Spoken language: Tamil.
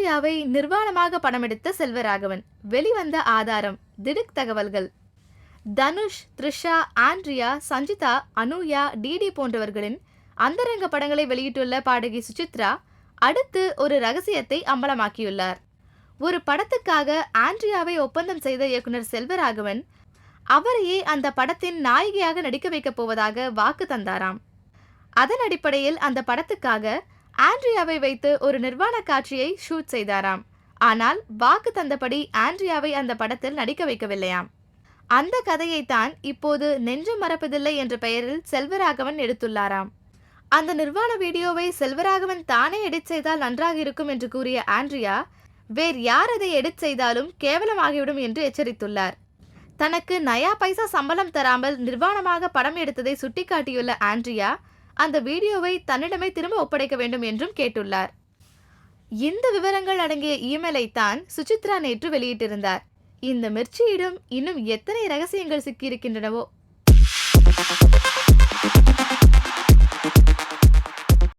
ஆண்ட்ரியாவை நிர்வாணமாக படமெடுத்த செல்வராகவன். வெளிவந்த ஆதாரம் திடுக் தகவல்கள். தனுஷ் த்ரிஷா ஆண்ட்ரியா சஞ்சிதா அனுயா டிடி போன்றவர்களின் அந்தரங்க படங்களை வெளியிட்டுள்ள பாடகி சுசித்ரா அடுத்து ஒரு ரகசியத்தை அம்பலமாக்கியுள்ளார். ஒரு படத்துக்காக ஆண்ட்ரியாவை ஒப்பந்தம் செய்த இயக்குனர் செல்வராகவன் அவரையே அந்த படத்தின் நாயகியாக நடிக்க வைக்கப் போவதாக வாக்கு தந்தாராம். அதன் அடிப்படையில் அந்த படத்துக்காக ஆண்ட்ரியாவை வைத்து ஒரு நிர்வாண காட்சியை ஷூட் செய்தாராம். ஆனால் வாக்கு தந்தபடி ஆண்ட்ரியாவை அந்த படத்தில் நடிக்க வைக்கவில்லையாம். அந்த கதையைத்தான் இப்போது நெஞ்சு மறப்பதில்லை என்ற பெயரில் செல்வராகவன் எடுத்துள்ளாராம். அந்த நிர்வாண வீடியோவை செல்வராகவன் தானே எடிட் செய்தால் நன்றாக இருக்கும் என்று கூறிய ஆண்ட்ரியா வேறு யார் அதை எடிட் செய்தாலும் கேவலமாகிவிடும் என்று எச்சரித்துள்ளார். தனக்கு நயா பைசா சம்பளம் தராமல் நிர்வாணமாக படம் எடுத்ததை சுட்டிக்காட்டியுள்ள ஆண்ட்ரியா அந்த வீடியோவை தன்னிடமே திரும்ப ஒப்படைக்க வேண்டும் என்றும் கேட்டுள்ளார். இந்த விவரங்கள் அடங்கிய இமெயிலை தான் சுசித்ரா நேற்று வெளியிட்டிருந்தார். இந்த மிர்ச்சியிடம் இன்னும் எத்தனை ரகசியங்கள் சிக்கியிருக்கின்றனவோ?